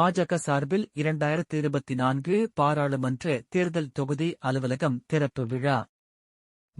பாஜக சார்பில் இரண்டாயிரத்து இருபத்தி நான்கு பாராளுமன்ற தேர்தல் தொகுதி அலுவலகம் திறப்பு விழா.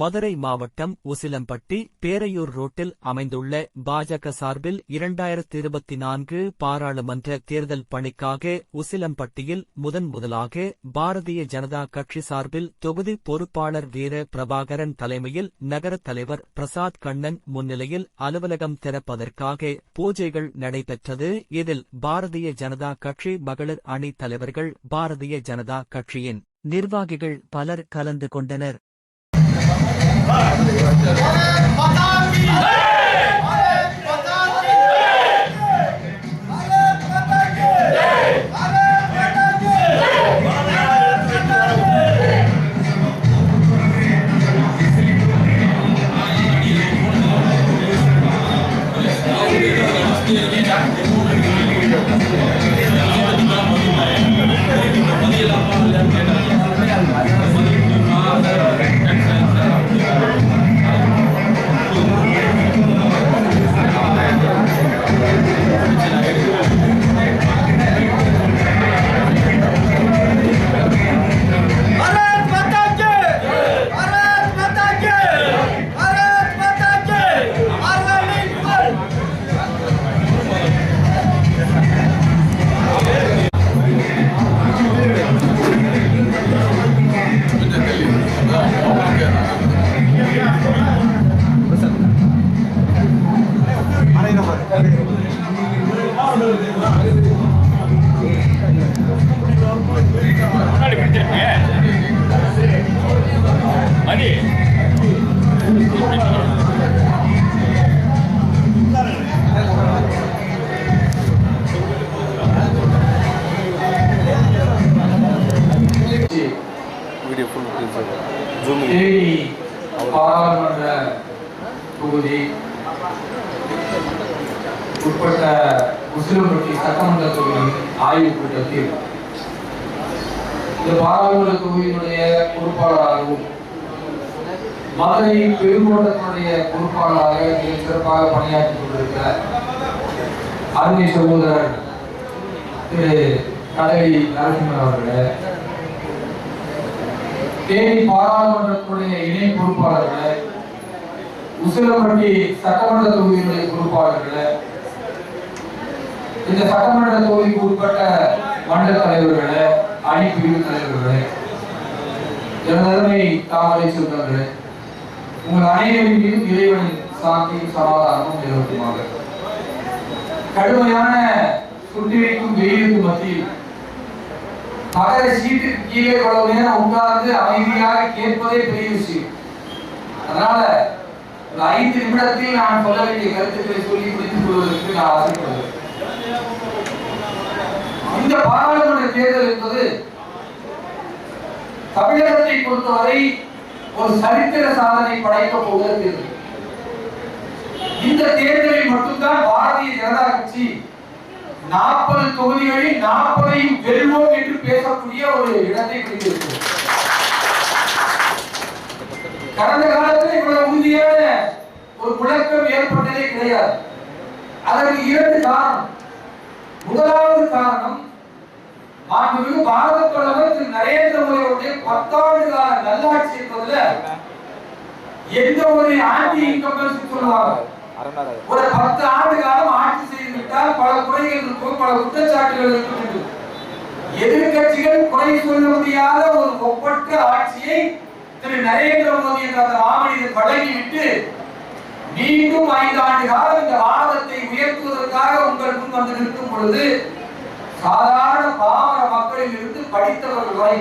மதுரை மாவட்டம் உசிலம்பட்டி பேரையூர் ரோட்டில் அமைந்துள்ள பாஜக சார்பில் இரண்டாயிரத்தி இருபத்தி நான்கு பாராளுமன்ற தேர்தல் பணிக்காக உசிலம்பட்டியில் முதன் முதலாக பாரதிய ஜனதா கட்சி சார்பில் தொகுதி பொறுப்பாளர் வீர பிரபாகரன் தலைமையில் நகரத் தலைவர் பிரசாத் கண்ணன் முன்னிலையில் அலுவலகம் திறப்பதற்காக பூஜைகள் நடைபெற்றது. இதில் பாரதிய ஜனதா கட்சி மகளிர் அணி தலைவர்கள் பாரதிய ஜனதா கட்சியின் நிர்வாகிகள் பலர் கலந்து கொண்டனர். また ஆய்வுக் கூட்டத்தில் இந்த பாராளுமன்ற தொகுதியினுடைய பொறுப்பாளராகவும் மதுரை பெருங்கோட்டத்தினுடைய பொறுப்பாளராக மிக சிறப்பாக பணியாற்றிக் கொண்டிருக்கிற அருமை சகோதரர் திரு கடலி நரசிம்மன் அவர்களே தேனி பாராளுமன்றத்துடைய இணை பொறுப்பாளர்களை உசிலப்பட்டி சட்டமன்ற தொகுதியினுடைய பொறுப்பாளர்களை இந்த சட்டமன்ற தொகுதிக்கு உட்பட்ட மண்டல தலைவர்களே அணி பிரிவு தலைவர்களே எனதருமை தாமரை சொந்தங்களே உங்கள் அனைவரின் மீது இறைவனின் சாந்தியும் சமாதானமும் நிலவட்டுமாக கடுமையான சுண்டிவைக்கும் வெயிலுக்கு மத்தியில் பகர சீட்டுக்கு கீழே இவ்வளவு நேரம் உட்கார்ந்து அமைதியாக கேட்பதே பெரிய விஷயம். அதனால ஒரு ஐந்து நிமிடத்தில் நான் சொல்ல வேண்டிய கருத்துக்களை சொல்லி முடித்துக் கொள்வதற்கு நான் ஆசைப்படுகிறேன் இந்த பாராளுமன்ற தேர்தல் என்பது தமிழகத்தை பொறுத்தவரை ஒரு சரித்திர சாதனை படைக்க போகிறது இந்த தேர்தலில் மட்டும்தான் பாரதிய ஜனதா கட்சி நாற்பது தொகுதிகளில் நாற்பதையும் வெல்வோம் என்று பேசக்கூடிய ஒரு இடத்தை பிடித்திருக்கிறது கடந்த காலத்தில் இவ்வளவு உறுதியான ஒரு முழக்கம் ஏற்பட்டதே கிடையாது. அதற்கு இரண்டு காரணம். முதலாவது காரணம் மாண்புமிகு பாரத பிரதமர் திரு நரேந்திர மோடியுடைய பத்தாண்டு கால நல்லாட்சி என்பதுல எந்த ஒரு ஆன்டி இன்கம்பன்சி சொல்லுவாங்க ஒரு பத்து ஆண்டு காலம் ஆட்சி செய்துவிட்டால் பல குறைகள் இருக்கும் பல குற்றச்சாட்டுகள் இருக்கும் எதிர்கட்சிகள் குறை சொல்ல முடியாத ஒரு ஒப்பற்ற ஆட்சியை திரு நரேந்திர மோடி என்ற அந்த மாமனிதர் வழங்கிவிட்டு மீண்டும் ஐந்து ஆண்டு காலம் இந்த பாரதத்தை உயர்த்துவதற்காக உங்கள் முன் வந்து நிற்கும் பொழுது சாதாரண பாமர மக்களில் இருந்து படித்தவர்கள் வரை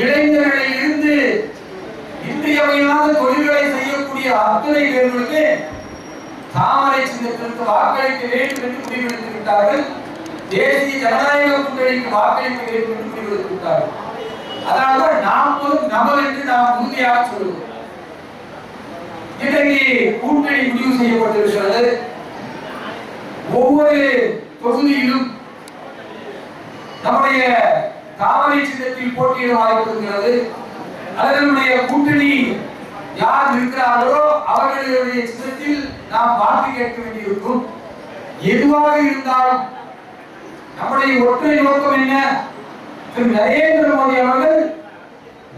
இளைஞர்களில் இருந்து இன்றியமையாத தொழில்களை செய்யக்கூடிய அத்தனை பேர்களுக்கு தாமரை சின்னத்திற்கு வாக்களிக்க வேண்டும் என்று முடிவெடுத்து விட்டார்கள் தேசிய ஜனநாயக கூட்டணிக்கு வாக்களிக்க வேண்டும் என்று முடிவெடுத்து விட்டார்கள் அதாவது நாற்பதும் நமது என்று நாம் உறுதியாக சொல்லுவோம். இன்றைக்கு கூட்டணி முடிவு செய்யப்பட்டிருக்கிறது. ஒவ்வொரு தொகுதியிலும் நம்முடைய தாமரை சின்னத்தில் போட்டியிட வாய்ப்பு இருக்கிறது அதனுடைய கூட்டணி யார் இருக்கிறார்களோ அவர்களுடைய சின்னத்தில் நாம் வாக்கு கேட்க வேண்டியிருக்கும். எதுவாக இருந்தாலும் நம்முடைய ஒற்றை நோக்கம் என்ன? திரு நரேந்திர மோடி அவர்கள்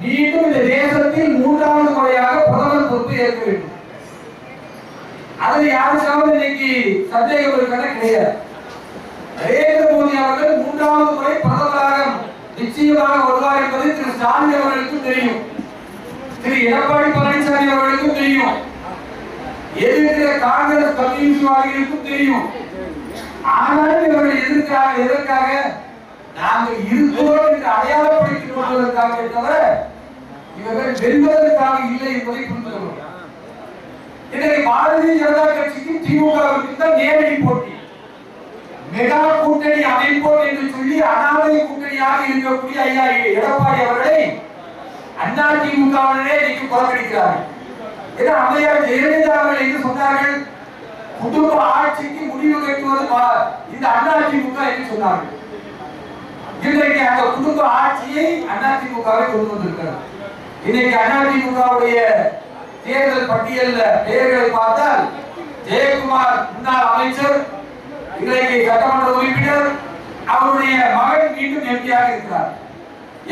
மீண்டும் இந்த தேசத்தில் மூன்றாவது முறையாக பிரதமர் பொறுப்பு ஏற்க வேண்டும். அதுல யாருக்காவது இன்னைக்கு சந்தேகம் இருக்கிறத கிடையாது. நரேந்திர மோடி அவர்கள் மூன்றாவது முறை பிரதமராக நிச்சயமாக வருவார் என்பது திரு ஸ்டாலின் அவர்களுக்கும் தெரியும். திரு எடப்பாடி பழனிசாமி அவர்களுக்கும் தெரியும். எதிர்க்கிற காங்கிரஸ் கம்யூனிஸ்ட்வாதிகளுக்கும் தெரியும். ஆனாலும் இவர்கள் எதிர்க்காக எதற்காக? நாங்கள் இருக்கிறோம் என்று அடையாளப்படுத்திக் கொள்வதற்காக தவிர இவர்கள் வெல்வதற்காக இல்லை என்பதை புரிந்து கொள்ளும் இன்றைக்கு பாரதிய ஜனதா கட்சிக்கும் திமுகவுக்கும் தான் நேரடி போட்டி. மெகா கூட்டணி அமைப்போம் என்று சொல்லி அனாதை கூட்டணியாக இருக்கக்கூடிய ஐயா எடப்பாடி அவர்களை அண்ணா திமுகவினரே இன்னைக்கு புறக்கணிக்கிறார்கள். ஏன்னா அம்மையார் ஜெயலலிதா அவர்கள் என்று சொன்னார்கள் குடும்ப ஆட்சிக்கு முடிவு கட்டுவது இந்த அண்ணா திமுக என்று சொன்னார்கள். இன்றைக்கு அந்த குடும்ப ஆட்சியை அதிமுகவை கொண்டு வந்திருக்கிறார் இன்னைக்கு அதிமுகவுடைய தேர்தல் பட்டியல்ல பெயர்களை பார்த்தால் ஜெயக்குமார் முன்னாள் அமைச்சர் இன்றைக்கு சட்டமன்ற உறுப்பினர் அவருடைய மகன் மீண்டும் எம்பியாக இருக்கிறார்.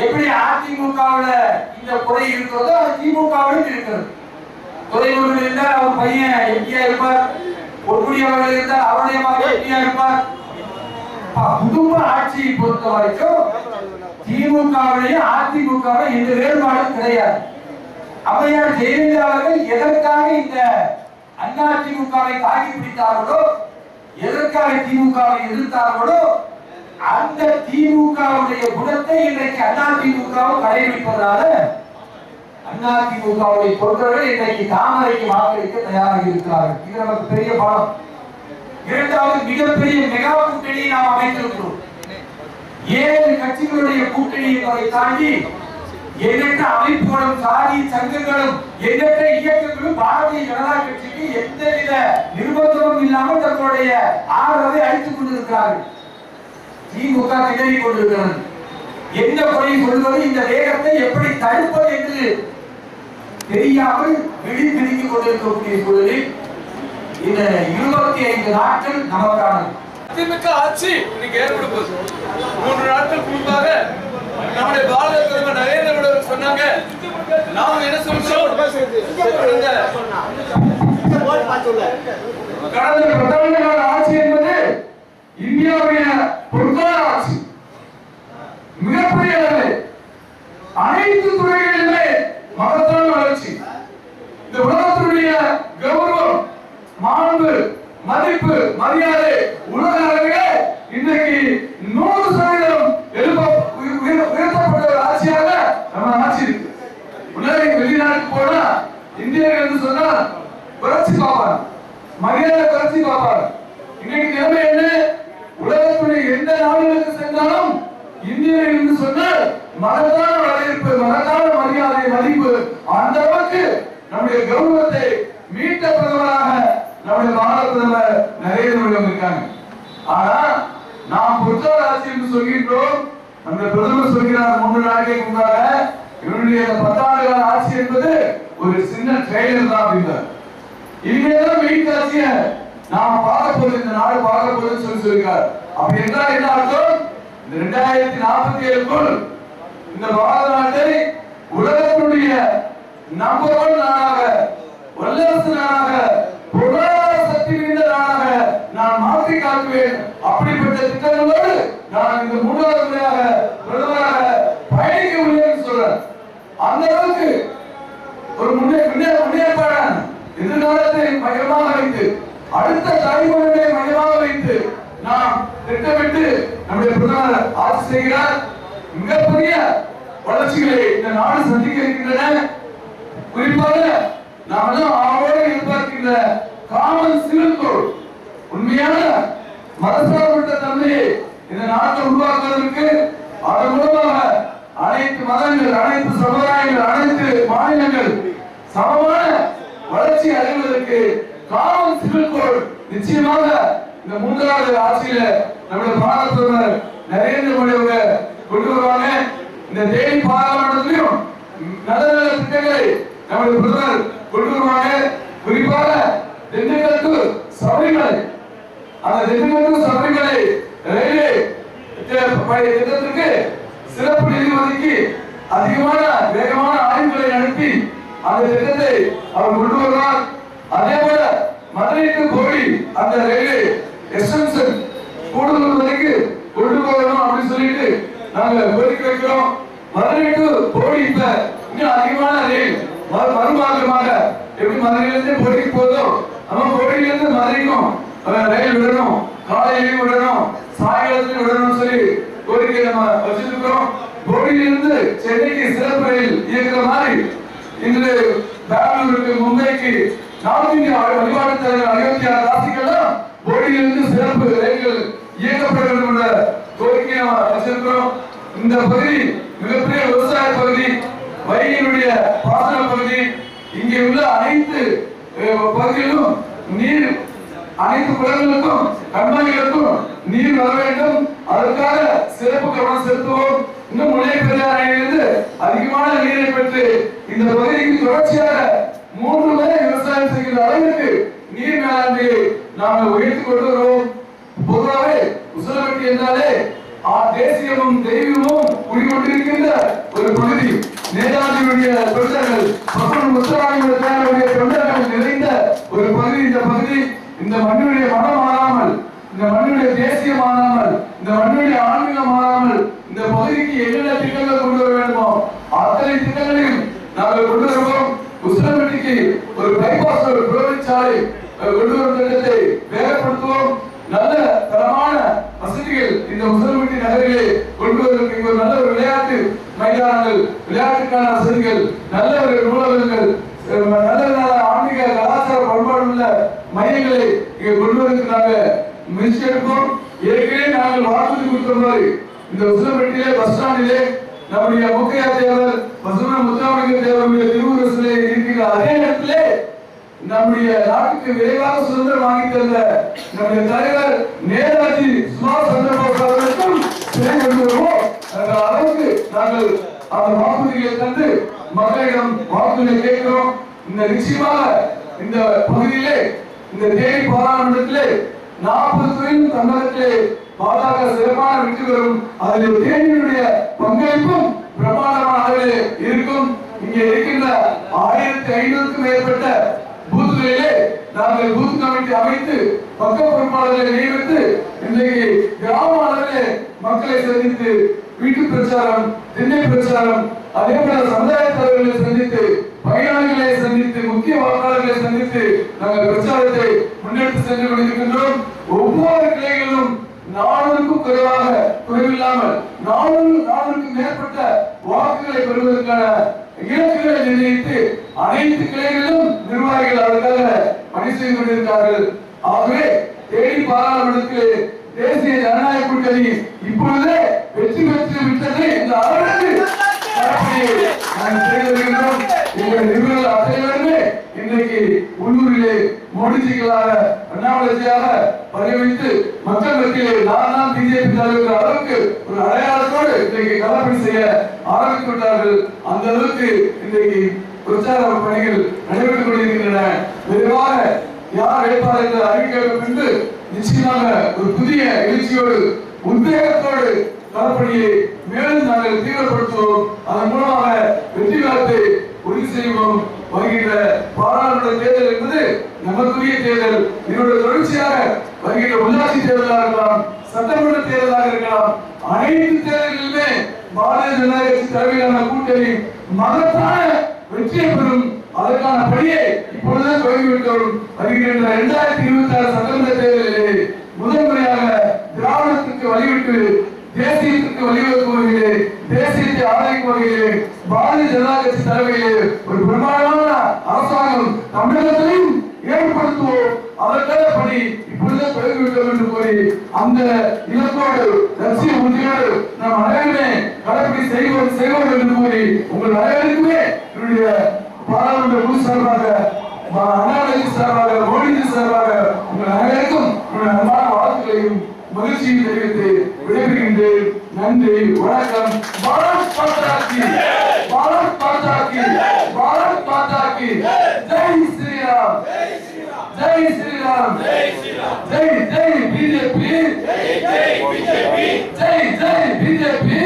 எப்படி அதிமுகவுல இந்த குறை இருக்கிறதோ அது திமுகவிலும் இருக்கிறது. துறைமுருகன் இருந்தால் அவர் பையன் எம்பியா இருப்பார். பொற்குடி அவர்கள் இருந்தால் அவருடைய மகன் எம்பியா இருப்பார். குடும்ப ஆட்சியை பொறுத்த வரைக்கும் திமுகவிலையும் அதிமுகவை எந்த வேறுபாடும் கிடையாது. அம்மையார் ஜெயலலிதா அவர்கள் எதற்காக இந்த அண்ணா தாக்கி பிடித்தார்களோ எதற்காக திமுகவை எதிர்த்தார்களோ அந்த திமுகவுடைய குணத்தை இன்றைக்கு அண்ணா திமுகவும் கடைபிடிப்பதால அண்ணா திமுகவுடைய தொண்டர்கள் இன்றைக்கு தாமரைக்கு வாக்களிக்க தயாராக இருக்கிறார்கள். இது நமக்கு பெரிய பலம். இரண்டாவது மிகப்பெரிய மெகா கூட்டணியை நாம் அமைத்திருக்கிறோம். ஏழு கட்சிகளுடைய கூட்டணி என்பதை தாண்டி எண்ணற்ற அமைப்புகளும் சாதி சங்கங்களும் எண்ணற்ற இயக்கங்களும் பாரதிய ஜனதா கட்சிக்கு எந்தவித நிர்பந்தமும் இல்லாமல் தங்களுடைய ஆதரவை அளித்துக் கொண்டிருக்கிறார்கள். திமுக திணறி கொண்டிருக்கிறது. என்ன குறை சொல்வது இந்த வேகத்தை எப்படி தடுப்பது என்று தெரியாமல் விழித்திருக்கிக் கொண்டிருக்கக்கூடிய சூழலில் இந்த இருபத்தி ஐந்து நாட்கள் நமக்கான திமுக ஆட்சி இன்னைக்கு ஏற்பட மூன்று நாட்கள் முன்பாக நம்முடைய பாரத பிரதமர் நரேந்திர மோடி அவர்கள் சொன்னாங்க நாம் என்ன சொல்றோம் கடந்த கடந்த பிரதம கால ஆட்சி என்பது இந்தியாவுடைய பொருளாதார ஆட்சி. மிகப்பெரிய அளவில் அனைத்து துறைகளிலுமே மகத்தான வளர்ச்சி. இந்த உலகத்தினுடைய கௌரவம் மாண்பு மதிப்பு மரியாதை உலக அளவிலே இன்றைக்கு நூறு இந்தியர்கள் சொன்னா புரட்சி பார்ப்பாங்க மரியாதை புரட்சி பார்ப்பாங்க இன்னைக்கு நிலைமை என்ன? உலகத்துடைய எந்த நாடுகளுக்கு சென்றாலும் இந்தியர்கள் என்று சொன்னால் மகத்தான வரவேற்பு மகத்தான மரியாதை மதிப்பு அந்த அளவுக்கு நம்முடைய கௌரவத்தை மீட்ட பிரதமராக நம்முடைய மாநில பிரதமர் நரேந்திர மோடி இருக்காங்க ஆனா நாம் பொருளாதார ஆட்சி என்று சொல்கின்றோம். நம்முடைய பிரதமர் சொல்கிறார் மூன்று நாளைக்கு முன்னால. இவருடைய பத்தாண்டு கால ஆட்சி என்பது ஒரு சின்ன ட்ரெய்லர் தான் அப்படின்றார் இனிமேதான் மெயின் காசிய நாம பார்க்க போது இந்த நாடு பார்க்க போதுன்னு சொல்லி சொல்லியிருக்காரு. அப்படி என்றால் என்ன அர்த்தம்? இந்த ரெண்டாயிரத்தி நாற்பத்தி ஏழுக்குள் இந்த பாரத நாட்டை உலகத்துடைய நம்பர் ஒன் நாடாக வல்லரசு நாடாக பொருளாதார சக்தி மிகுந்த நாடாக நான் மாற்றி காட்டுவேன். அப்படிப்பட்ட திட்டங்களோடு நான் இந்த மூன்றாவது முறையாக பிரதமராக பயணிக்க முடியும் சொல்றேன். அந்த அளவுக்கு ஒரு முன்னே முன்னேற்பாடான எதிர்காலத்தை மையமாக வைத்து அடுத்த தலைமுறையை மையமாக வைத்து நாம் திட்டமிட்டு நம்முடைய பிரதமர் ஆட்சி செய்கிறார். மிகப்பெரிய வளர்ச்சிகளை இந்த நாடு சந்திக்க இருக்கின்றன. குறிப்பாக நாம் எல்லாம் ஆவோடு எதிர்பார்க்கின்ற காமன் சிவில் கோட். உண்மையான மதசார்பற்ற தன்மையை இந்த நாட்டை உருவாக்குவதற்கு அதன் மூலமாக அனைத்து மதங்கள் அனைத்து சமுதாயங்கள் அனைத்து மாநிலங்கள் சமமான வளர்ச்சி அடைவதற்கு காமன் சிவில் நிச்சயமாக இந்த மூன்றாவது ஆட்சியில நம்முடைய பாரத பிரதமர் நரேந்திர மோடி அவங்க கொண்டு வருவாங்க. இந்த தேனி பாராளுமன்றத்திலையும் நல்ல நல்ல திட்டங்களை நம்முடைய பிரதமர் கொண்டு வருவாங்க. குறிப்பாக திண்டுக்கல் to சபரிமலை. அந்த திண்டுக்கல் to சபரிமலை ரயில்வே திட்டத்திற்கு சிறப்பு நிதி ஒதுக்கி அதிகமான வேகமான ஆய்வுகளை நடத்தி அந்த திட்டத்தை அவர் கொண்டு வருவார் அதே போல மதுரைக்கு போய் கோழி அந்த ரயில்வே எக்ஸ்டென்ஷன் கூடுதல் வரைக்கு கொண்டு போகணும் அப்படின்னு சொல்லிட்டு நாங்க கோரிக்கை வைக்கிறோம். மதுரைக்கு போய் கோழி இப்ப இன்னும் அதிகமான ரயில் மறு- மறுமார்க்கமாக எப்படி மதுரையிலிருந்து இருந்து கோழிக்கு போதோ நம்ம கோழியில இருந்து மதுரைக்கும் ரயில் விடணும் காலையிலையும் விடணும் சாயங்காலத்திலும் விடணும்னு சொல்லி கோரிக்கை நம்ம வச்சிருக்கிறோம். கோழியிலிருந்து சென்னைக்கு சிறப்பு ரயில் இயக்குற மாதிரி இன்று பெங்களூருக்கு மும்பைக்கு நார்த் இந்திய வழிபாட்டு தலைவர் அயோத்தியா ராசிக்கெல்லாம் சிறப்பு ரயில்கள் இயக்கப்பட வேண்டும் என்ற கோரிக்கையை வச்சிருக்கிறோம். இந்த பகுதி மிகப்பெரிய விவசாய பகுதி வைகையினுடைய பாசன பகுதி. இங்கே உள்ள அனைத்து அஹ், பகுதிகளிலும் நீர் அனைத்து குளங்களுக்கும் கண்மாய்களுக்கும் நீர் வர வேண்டும். அதற்காக சிறப்பு கவனம் செலுத்துவோம். இன்னும் முல்லை பெரியார் அணையிலிருந்து அதிகமான நீரை பெற்று இந்த பகுதிக்கு தொடர்ச்சியாக மூன்று முறை விவசாயம் செய்கிற அளவிற்கு நீர் மேலாண்மையை நாங்கள் உயர்த்தி கொண்டு வருவோம் பொதுவாகவே உசலவட்டி என்றாலே ஆ, தேசியமும் தெய்வமும் குடிகொண்டிருக்கின்ற ஒரு பகுதி. நேதாஜியுடைய தொண்டர்கள் பசுமன் முத்துராமலிங்க தொண்டர்கள் நிறைந்த ஒரு பகுதி. இந்த பகுதி இந்த மண்ணுடைய மனம் மாறாமல் இந்த மண்ணுடைய தேசியம் மாறாமல் இந்த மண்ணுடைய ஆன்மீகம் மாறாமல் இந்த பகுதிக்கு என்னென்ன திட்டங்கள் கொண்டு வர வேண்டுமோ அத்தனை திட்டங்களையும் நாங்கள் கொண்டு வருவோம் உசிலம்பட்டிக்கு ஒரு பைபாஸ் ஒரு புறவழி கொண்டு வரும் திட்டத்தை வேகப்படுத்துவோம். நல்ல தரமான வசதிகள் இந்த உசிலம்பட்டி நகரிலே கொண்டு வருவதற்கு ஒரு நல்ல ஒரு விளையாட்டு மைதானங்கள் விளையாட்டுக்கான வசதிகள் நல்ல ஒரு நூலகங்கள் நல்ல நல்ல ஆன்மீக கலாச்சார பண்பாடு உள்ள மையங்களை இங்க கொண்டு வருவதற்கு முயற்சி ஏற்கனவே நாங்கள் வாக்குறுதி கொடுத்த மாதிரி. இந்த உசிலம்பட்டியிலே பஸ் ஸ்டாண்டிலே நம்முடைய முக்கையா தேவர் பசுமன முத்தாமலிங்க தேவருடைய திருவுருசிலே இருக்கிற அதே இடத்துல நம்முடைய நாட்டுக்கு விரைவாக சுதந்திரம் வாங்கி தந்த நம்முடைய தலைவர் நேதாஜி சுபாஷ் சந்திர போஸ் அவர்களுக்கும் என்ற அளவுக்கு நாங்கள் அந்த வாக்குறுதிகளை தந்து மக்களிடம் வாக்குறுதியை கேட்கிறோம். இந்த நிச்சயமாக இந்த பகுதியிலே இந்த தேனி பாராளுமன்றத்திலே நாற்பது துறையின் தமிழகத்திலே பாஜக சிறப்பான வெற்றி பெறும் அதில் தேனியுடைய பங்களிப்பும் பிரமாண்டமான அளவிலே இருக்கும். இங்கே இருக்கின்ற ஆயிரத்தி ஐநூறுக்கும் மேற்பட்ட பூத்துகளிலே நாங்கள் பூத் கமிட்டி அமைத்து பக்க பொறுப்பாளர்களை நியமித்து இன்றைக்கு கிராம அளவிலே மக்களை சந்தித்து வீட்டு பிரச்சாரம் திண்ணை பிரச்சாரம் அதே போல சமுதாய தலைவர்களை சந்தித்து பயனாளிகளை சந்தித்து முக்கிய வாக்காளர்களை சந்தித்து நாங்கள் பிரச்சாரத்தை முன்னெடுத்து சென்று கொண்டிருக்கின்றோம். ஒவ்வொரு கிளைகளிலும் நானூறுக்கும் குறைவாக குறைவில்லாமல் நானூறு நானூறுக்கும் மேற்பட்ட வாக்குகளை பெறுவதற்கான இலக்குகளை நிர்ணயித்து அனைத்து கிளைகளிலும் நிர்வாகிகள் அதற்காக பணி செய்து கொண்டிருக்கிறார்கள். ஆகவே தேனி பாராளுமன்றத்திலே தேசிய ஜனநாயக கூட்டணி இப்பொழுதே வெற்றி பெற்று விட்டது இந்த அரசு எங்கள் நிபுணர்கள் அத்தனை பேருமே இன்றைக்கு உள்ளூரிலே மோடிஜிகளாக அண்ணாமலைஜியாக பரிவித்து மக்கள் மத்தியிலே நான் தான் பிஜேபி தலைவர் அளவுக்கு ஒரு அடையாளத்தோடு இன்றைக்கு கலப்பணி செய்ய ஆரம்பித்து விட்டார்கள் அந்த அளவுக்கு இன்றைக்கு பிரச்சார பணிகள் நடைபெற்றுக் கொண்டிருக்கின்றன விரைவாக யார் வேட்பாளர் என்று அறிவிக்க பின்பு நிச்சயமாக ஒரு புதிய எழுச்சியோடு உத்வேகத்தோடு களப்பணியை மேலும் நாங்கள் தீவிரப்படுத்துவோம். அதன் மூலமாக வெற்றி காலத்தை உறுதி செய்வோம். வருகின்ற பாராளுமன்ற தேர்தல் என்பது நமக்குரிய தேர்தல். இதனுடைய தொடர்ச்சியாக வருகின்ற உள்ளாட்சி தேர்தலாக இருக்கலாம் சட்டமன்ற தேர்தலாக இருக்கலாம் அனைத்து தேர்தலிலுமே பாரதிய ஜனதா கட்சி தலைமையிலான கூட்டணி மகத்தான வெற்றியை பெறும். அதற்கான பணியை இப்பொழுதே தொடங்கிவிட்டோம் வருகின்ற இரண்டாயிரத்தி இருபத்தி ஆறு சட்டமன்ற தேர்தலிலே முதல் முறையாக திராவிடத்திற்கு வழிவிட்டு தேசியத்திற்கு வழிவகுக்கும் வகையிலே தேசியத்தை ஆதரிக்கும் வகையிலே பாரதிய ஜனதா கட்சி தலைமையிலே ஒரு பிரமாண்டமான அரசாங்கம் தமிழகத்திலையும் ஏற்படுத்துவோம். அதற்கான பணி இப்பொழுது தொடங்கி விட்டோம் என்று கூறி அந்த இலக்கோடு லட்சிய உறுதியோடு நாம் அனைவருமே கடைபிடி செய்வோம் செய்வோம் என்று கூறி உங்கள் அனைவருக்குமே என்னுடைய பாராளுமன்ற குழு சார்பாக அண்ணாமலை சார்பாக மோடிஜி சார்பாக உங்கள் அனைவருக்கும் என்னுடைய அன்பான வாழ்த்துக்களையும் மகிழ்ச்சியை தெரிவித்து விடைபெறுகின்றேன். நன்றி வணக்கம். பாரத் பாத்தாக்கி பாரத் பாத்தாக்கி கி பாரத் மாதா கி ஜெய் ஸ்ரீராம். ஜெய் ஸ்ரீராம். ஜெய் ஜெய் பிஜேபி. ஜெய் ஜெய் பிஜேபி.